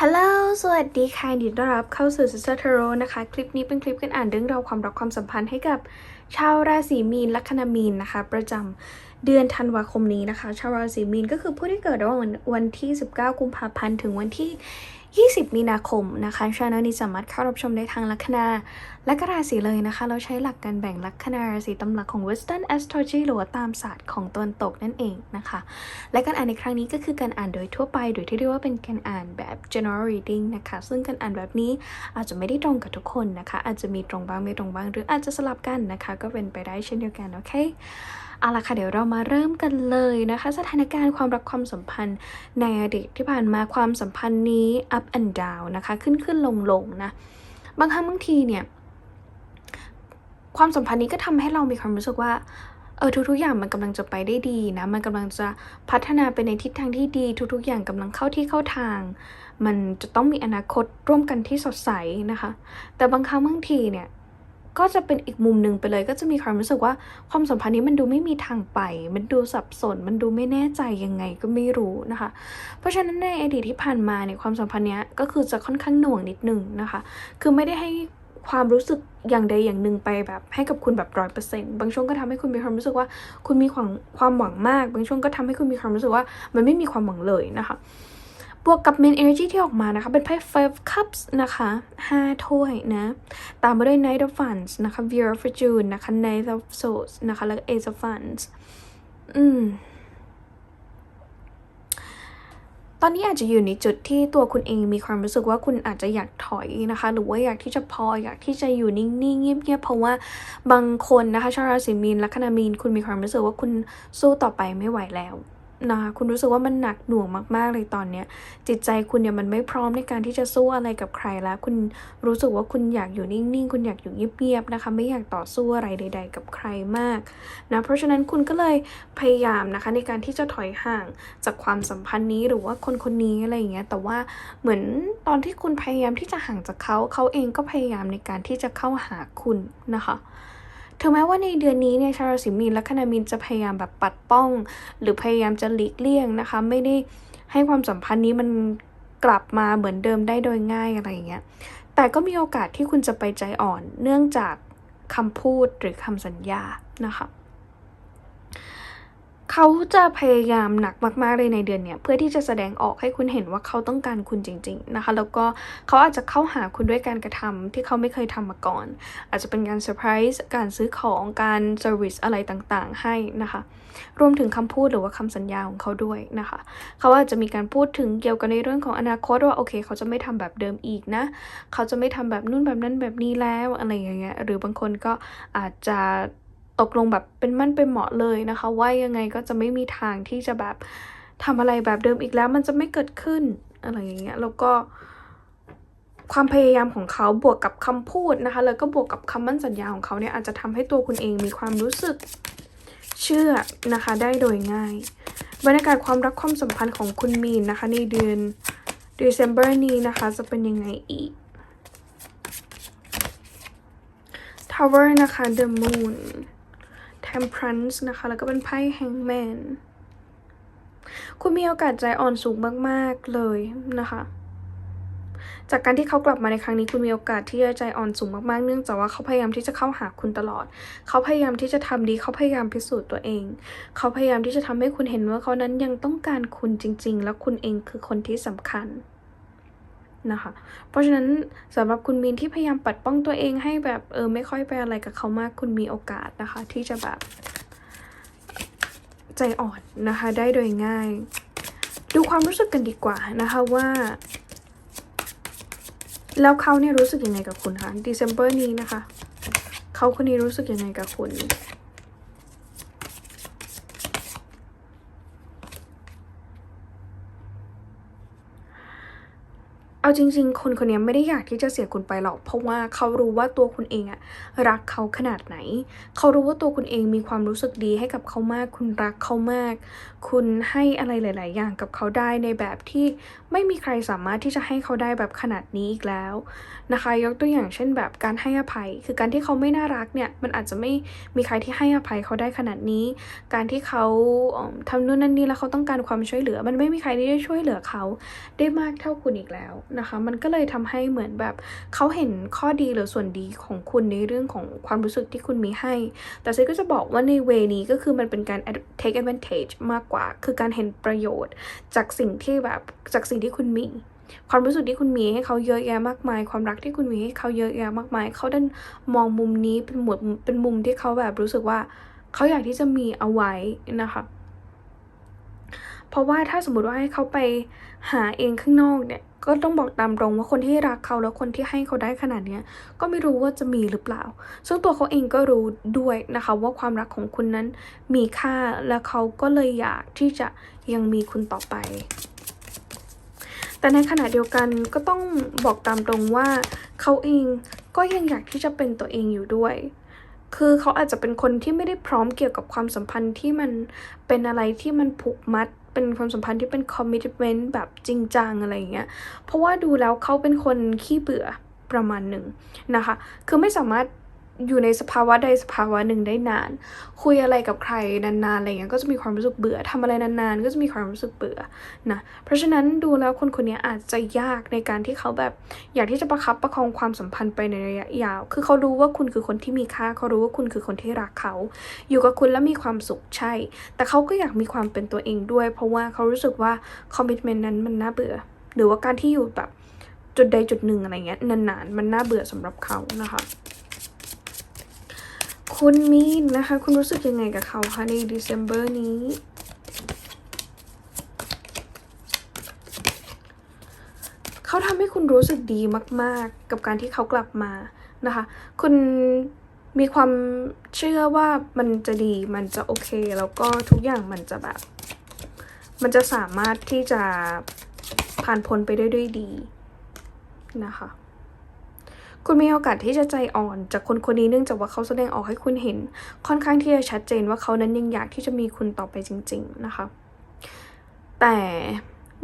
ฮัลโหล สวัสดีค่ะยินดีต้อนรับเข้าสู่ Sister Tarot นะคะ คลิปนี้เป็นคลิปการอ่านเรื่องราวความรักความสัมพันธ์ให้กับชาวราศีมีนลัคนามีนนะคะ ประจำเดือนธันวาคมนี้นะคะ ชาวราศีมีนก็คือผู้ที่เกิดระหว่างวันที่ 19 กุมภาพันธ์ ถึงวันที่ 20 มีนาคมนะคะชาแนลนี้สามารถเข้ารับชมได้ทางลัคนา และก็ราศีเลยนะคะ เราใช้หลักการแบ่งลัคนาราศีตำหลักของ Western Astrology หรือว่าตามศาสตร์ของตะวันตกนั่นเองนะคะ และการอ่านในครั้งนี้ก็คือการอ่านโดยทั่วไป โดยที่เรียกว่าเป็นการอ่านแบบ general reading นะคะ ซึ่งการอ่านแบบนี้อาจจะไม่ได้ตรงกับทุกคนนะคะ อาจจะมีตรงบ้างไม่ตรงบ้าง หรืออาจจะสลับกันนะคะ ก็เป็นไปได้เช่นเดียวกันโอเคเอาละค่ะเดี๋ยวเรามาเริ่มกันเลยนะคะ สถานการณ์ความรักความสัมพันธ์ในอดีตที่ผ่านมาความสัมพันธ์นี้ up and down นะคะ ขึ้นขึ้นลงลงนะ บางครั้งบางทีเนี่ย ความสัมพันธ์นี้ก็ทำให้เรามีความรู้สึกว่าเออทุกๆอย่างมันกำลังจะไปได้ดีนะมันกำลังจะพัฒนาไปในทิศทางที่ดี ทุกๆอย่างกำลังเข้าที่เข้าทาง มันจะต้องมีอนาคตร่วมกันที่สดใสนะคะ แต่บางครั้งบางทีเนี่ย ก็จะเป็นอีกมุมหนึ่งไปเลย ก็จะมีความรู้สึกว่าความสัมพันธ์นี้มันดูไม่มีทางไป มันดูสับสน มันดูไม่แน่ใจยังไงก็ไม่รู้นะคะ เพราะฉะนั้นในอดีตที่ผ่านมาเนี่ยความสัมพันธ์เนี้ยก็คือจะค่อนข้างหน่วงนิดนึงนะคะ คือไม่ได้ให้ความรู้สึกอย่างใดอย่างหนึ่งไปแบบให้กับคุณแบบร้อยเปอร์เซ็นต์บางช่วงก็ทำให้คุณมีความรู้สึกว่า คุณมีความความหวังมาก บางช่วงก็ทำให้คุณมีความรู้สึกว่ามันไม่มีความหวังเลยนะคะ บวกกับ main energy ที่ออกมานะคะ เป็นไพ่ five cups นะคะห้าถ้วยนะ ตามมาด้วย knight of wands นะคะ view of fortune นะคะ knight of swords นะคะ แล้วก็ ace of wands อืม ตอนนี้อาจจะอยู่ในจุดที่ตัวคุณเองมีความรู้สึกว่าคุณอาจจะอยากถอยนะคะ หรือว่าอยากที่จะพออยากที่จะอยู่นิ่งๆเงียบๆเพราะว่าบางคนนะคะชาวราศีมีนลัคนามีนคุณมีความรู้สึกว่าคุณสู้ต่อไปไม่ไหวแล้ว นะคะคุณรู้สึกว่ามันหนักหน่วงมากๆเลยตอนเนี้ย จิตใจคุณเนี่ยมันไม่พร้อมในการที่จะสู้อะไรกับใครแล้ว คุณรู้สึกว่าคุณอยากอยู่นิ่งๆ คุณอยากอยู่เงียบๆนะคะ ไม่อยากต่อสู้อะไรใด ๆ กับใครมากนะ เพราะฉะนั้นคุณก็เลยพยายามนะคะในการที่จะถอยห่างจากความสัมพันธ์นี้หรือว่าคนคนนี้อะไรอย่างเงี้ย แต่ว่าเหมือนตอนที่คุณพยายามที่จะห่างจากเขา เขาเองก็พยายามในการที่จะเข้าหาคุณนะคะ ถึงแม้ว่าในเดือนนี้เนี่ยชาวราศีมีนและคณามินจะพยายามแบบปัดป้อง หรือพยายามจะหลีกเลี่ยงนะคะ ไม่ได้ให้ความสัมพันธ์นี้มันกลับมาเหมือนเดิมได้โดยง่ายอะไรอย่างเงี้ย แต่ก็มีโอกาสที่คุณจะไปใจอ่อนเนื่องจากคำพูดหรือคำสัญญานะคะ เขาจะพยายามหนักมากๆเลยในเดือนเนี้ยเพื่อที่จะแสดงออกให้คุณเห็นว่าเขาต้องการคุณจริง ๆนะคะ แล้วก็เขาอาจจะเข้าหาคุณด้วยการกระทำที่เขาไม่เคยทำมาก่อน อาจจะเป็นการเซอร์ไพรส์การซื้อของการเซอร์วิสอะไรต่างๆ ให้นะคะ รวมถึงคำพูดหรือว่าคำสัญญาของเขาด้วยนะคะ เขาอาจจะมีการพูดถึงเกี่ยวกับในเรื่องของอนาคตว่าโอเค เขาจะไม่ทำแบบเดิมอีกนะ เขาจะไม่ทำแบบนู่นแบบนั้นแบบนี้แล้วอะไรอย่างเงี้ยหรือบางคนก็อาจจะ ตกลงแบบเป็นมั่นเป็นเหมาะเลยนะคะ ว่ายังไงก็จะไม่มีทางที่จะแบบทำอะไรแบบเดิมอีกแล้ว มันจะไม่เกิดขึ้นอะไรอย่างเงี้ยแล้วก็ความพยายามของเขาบวกกับคำพูดนะคะ แล้วก็บวกกับคำมั่นสัญญาของเขาเนี่ยอาจจะทำให้ตัวคุณเองมีความรู้สึกเชื่อนะคะ ได้โดยง่าย บรรยากาศความรักความสัมพันธ์ของคุณมีนนะคะ ในเดือน December นี้นะคะ จะเป็นยังไงอีก Tower นะคะ The Moon Temperance นะคะ แล้วก็เป็นไพ่ Hangman คุณมีโอกาสใจอ่อนสูงมากๆเลยนะคะ จากการที่เขากลับมาในครั้งนี้คุณมีโอกาสที่จะใจอ่อนสูงมากๆ เนื่องจากว่าเขาพยายามที่จะเข้าหาคุณตลอด เขาพยายามที่จะทำดี เขาพยายามพิสูจน์ตัวเอง เขาพยายามที่จะทำให้คุณเห็นว่าเขานั้นยังต้องการคุณจริง ๆ แล้วคุณเองคือคนที่สำคัญ นะคะ เพราะฉะนั้นสำหรับคุณมีนที่พยายามปัดป้องตัวเองให้แบบเออไม่ค่อยไปอะไรกับเขามาก คุณมีโอกาสนะคะ ที่จะแบบใจอ่อนนะคะ ได้โดยง่าย ดูความรู้สึกกันดีกว่านะคะว่าแล้วเขาเนี่ยรู้สึกยังไงกับคุณคะ December นี้นะคะ เขาคนนี้รู้สึกยังไงกับคุณ เอา จริง ๆ คนคนนี้ไม่ได้อยากที่จะเสียคุณไปหรอก เพราะว่าเขารู้ว่าตัวคุณเองอะรักเขาขนาดไหน เขารู้ว่าตัวคุณเองมีความรู้สึกดีให้กับเขามาก คุณรักเขามาก คุณให้อะไรหลาย ๆ อย่างกับเขาได้ในแบบที่ไม่มีใครสามารถที่จะให้เขาได้แบบขนาดนี้อีกแล้วนะคะ ยกตัวอย่างเช่นแบบการให้อภัย คือการที่เขาไม่น่ารักเนี่ยมันอาจจะไม่มีใครที่ให้อภัยเขาได้ขนาดนี้ การที่เขาเอิ่มทำนู่นนั่นนี่แล้วเขาต้องการความช่วยเหลือ มันไม่มีใครที่จะช่วยเหลือเขาได้มากเท่าคุณอีกแล้วนะคะมันก็เลยทำให้เหมือนแบบเขาเห็นข้อดีหรือส่วนดีของคุณในเรื่องของความรู้สึกที่คุณมีให้ แต่เซก็จะบอกว่าในเวนี้ก็คือมันเป็นการ take advantage มากกว่า คือการเห็นประโยชน์ จากสิ่งที่แบบจากสิ่งที่คุณมีความรู้สึกที่คุณมีให้เขาเยอะแยะมากมาย ความรักที่คุณมีให้เขาเยอะแยะมากมาย เขาดันมองมุมนี้เป็นหมวดเป็นมุมที่เขาแบบรู้สึกว่า เขาอยากที่จะมีเอาไว้นะคะ เพราะว่าถ้าสมมติว่าให้เขาไปหาเองข้างนอกเนี่ย ก็ต้องบอกตามตรงว่าคนที่รักเขาแล้วคนที่ให้เขาได้ขนาดเนี้ยก็ไม่รู้ว่าจะมีหรือเปล่า ซึ่งตัวเขาเองก็รู้ด้วยนะคะ ว่าความรักของคุณนั้นมีค่าและเขาก็เลยอยากที่จะยังมีคุณต่อไป แต่ในขณะเดียวกันก็ต้องบอกตามตรงว่าเขาเองก็ยังอยากที่จะเป็นตัวเองอยู่ด้วยคือเขาอาจจะเป็นคนที่ไม่ได้พร้อมเกี่ยวกับความสัมพันธ์ที่มันเป็นอะไรที่มันผูกมัด เป็นความสัมพันธ์ที่เป็น commitment แบบจริงจังอะไรอย่างเงี้ย เพราะว่าดูแล้วเขาเป็นคนขี้เบื่อประมาณหนึ่งนะคะ คือไม่สามารถ อยู่ในสภาวะใดสภาวะหนึ่งได้นาน คุยอะไรกับใครนานๆอะไรเงี้ยก็จะมีความรู้สึกเบื่อทำอะไรนานๆ ก็จะมีความรู้สึกเบื่อนะเพราะฉะนั้นดูแล้วคนคนนี้อาจจะยากในการที่เขาแบบ อยากที่จะประคับประคองความสัมพันธ์ไปในระยะยาว คือเขารู้ว่าคุณคือคนที่มีค่าเขารู้ว่าคุณคือคนที่รักเขา อยู่กับคุณแล้วมีความสุขใช่ แต่เขาก็อยากมีความเป็นตัวเองด้วย เพราะว่าเขารู้สึกว่าคอมมิชเมนต์นั้นมันน่าเบื่อ หรือว่าการที่อยู่แบบจุดใดจุดหนึ่งอะไรเงี้ยนานๆมันน่าเบื่อสำหรับเขานะคะ คุณมีนนะคะ คุณรู้สึกยังไงกับเขาคะใน December นี้ เขาทำให้คุณรู้สึกดีมาก ๆ กับการที่เขากลับมานะคะ คุณมีความเชื่อว่ามันจะดีมันจะโอเค แล้วก็ทุกอย่างมันจะแบบ มันจะสามารถที่จะผ่านพ้นไปได้ด้วยดีนะคะ คุณมีโอกาสที่จะใจอ่อนจากคนคนนี้เนื่องจากว่าเขาแสดงออกให้คุณเห็น ค่อนข้างที่จะชัดเจนว่าเขานั้นยังอยากที่จะมีคุณต่อไปจริง ๆนะคะ แต่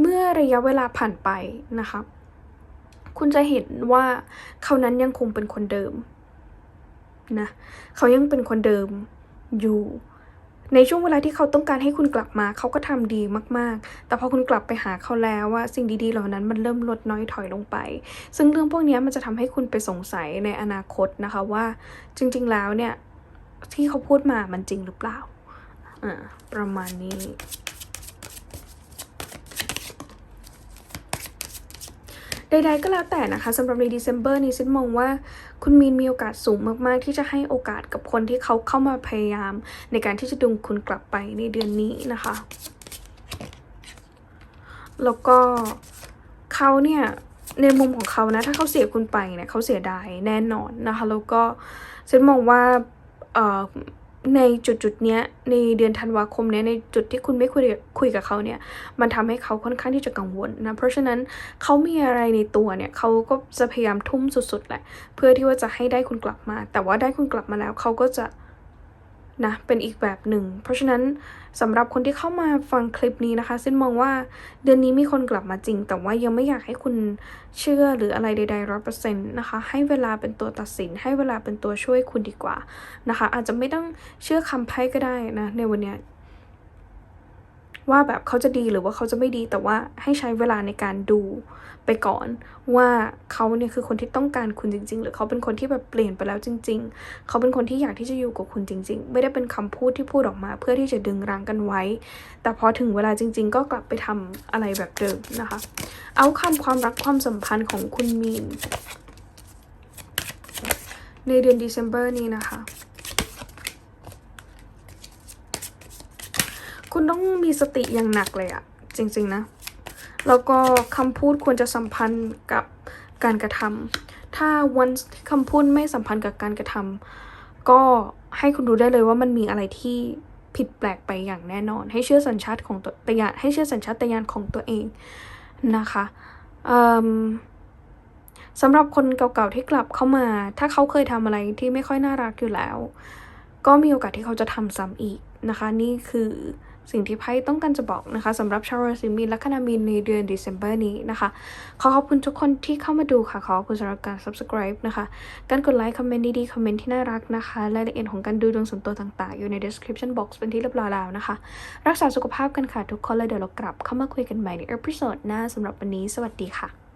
เมื่อระยะเวลาผ่านไปนะคะคุณจะเห็นว่าเขานั้นยังคงเป็นคนเดิมนะเขายังเป็นคนเดิมอยู่ ในช่วงเวลาที่เขาต้องการให้คุณกลับมา เขาก็ทำดีมาก ๆ แต่พอคุณกลับไปหาเขาแล้วว่าสิ่งดีๆ เหล่านั้นมันเริ่มลดน้อยถอยลงไป ซึ่งเรื่องพวกนี้มันจะทำให้คุณไปสงสัยในอนาคตนะคะว่า จริง ๆ แล้วเนี่ยที่เขาพูดมามันจริงหรือเปล่า อ่า ประมาณนี้ใดๆก็แล้วแต่นะคะสำหรับใน December นี้ฉันมองว่า คุณมีนมีโอกาสสูงมาก ๆ ที่จะให้โอกาสกับคนที่เขาเข้ามาพยายาม ในการที่จะดึงคุณกลับไปในเดือนนี้นะคะ แล้วก็เขาเนี่ยในมุมของเขานะ ถ้าเขาเสียคุณไปเนี่ยเขาเสียดายแน่นอนนะคะ แล้วก็ฉันมองว่าเออ ในจุดจุดๆเนี้ยในเดือนธันวาคมเนี้ยในจุดที่คุณไม่คุยกับคุยกับเขาเนี่ย มันทำให้เขาค่อนข้างที่จะกังวลนะ เพราะฉะนั้นเขามีอะไรในตัวเนี่ยเขาก็จะพยายามทุ่มสุดๆแหละ เพื่อที่ว่าจะให้ได้คุณกลับมา แต่ว่าได้คุณกลับมาแล้วเขาก็จะ นะเป็นอีกแบบหนึ่ง เพราะฉะนั้นสำหรับคนที่เข้ามาฟังคลิปนี้นะคะซินมองว่าเดือนนี้มีคนกลับมาจริง แต่ว่ายังไม่อยากให้คุณเชื่อหรืออะไรใดๆร้อยเปอร์เซ็นต์นะคะ ให้เวลาเป็นตัวตัดสิน ให้เวลาเป็นตัวช่วยคุณดีกว่านะคะ อาจจะไม่ต้องเชื่อคำไพ่ก็ได้นะในวันเนี้ย ว่าแบบเขาจะดีหรือว่าเขาจะไม่ดีแต่ว่าให้ใช้เวลาในการดูไปก่อนว่าเขาเนี่ยคือคนที่ต้องการคุณจริง ๆ หรือเขาเป็นคนที่แบบเปลี่ยนไปแล้วจริง ๆ เขาเป็นคนที่อยากที่จะอยู่กับคุณจริง ๆ ไม่ได้เป็นคำพูดที่พูดออกมา เพื่อที่จะดึงรั้งกันไว้ แต่พอถึงเวลาจริง ๆ ก็กลับไปทำอะไรแบบเดิมนะคะ เอาคำความรักความสัมพันธ์ของคุณมีนในเดือน December นี้นะคะ คุณต้องมีสติอย่างหนักเลยอะจริงๆนะ แล้วก็คำพูดควรจะสัมพันธ์กับการกระทำถ้าวันคำพูดไม่สัมพันธ์กับการกระทำก็ให้คุณรู้ได้เลยว่ามันมีอะไรที่ผิดแปลกไปอย่างแน่นอน ให้เชื่อสัญชาติของตัวตยานให้เชื่อสัญชาตญาณของตัวเองนะคะสำหรับคนเก่าๆที่กลับเข้ามา ถ้าเขาเคยทำอะไรที่ไม่ค่อยน่ารักอยู่แล้ว ก็มีโอกาสที่เขาจะทำซ้ำอีกนะคะ นี่คือ สิ่งที่ไพ่ต้องการจะบอกนะคะสำหรับชาวราศีมีนและคนามีนในเดือน December นี้นะคะ ขอขอบคุณทุกคนที่เข้ามาดูค่ะ ขอขอบคุณสำหรับการ subscribe นะคะ การกดไลค์คอมเมนต์ดีๆ คอมเมนต์ที่น่ารักนะคะรายละเอียดของการดูดวงส่วนตัวต่างๆ อยู่ใน description box เป็นที่เรียบร้อยแล้วนะคะ รักษาสุขภาพกันค่ะทุกคนเลยเดี๋ยวเรากลับเข้ามาคุยกันใหม่ในเอพิโซดหน้าสำหรับวันนี้ สวัสดีค่ะ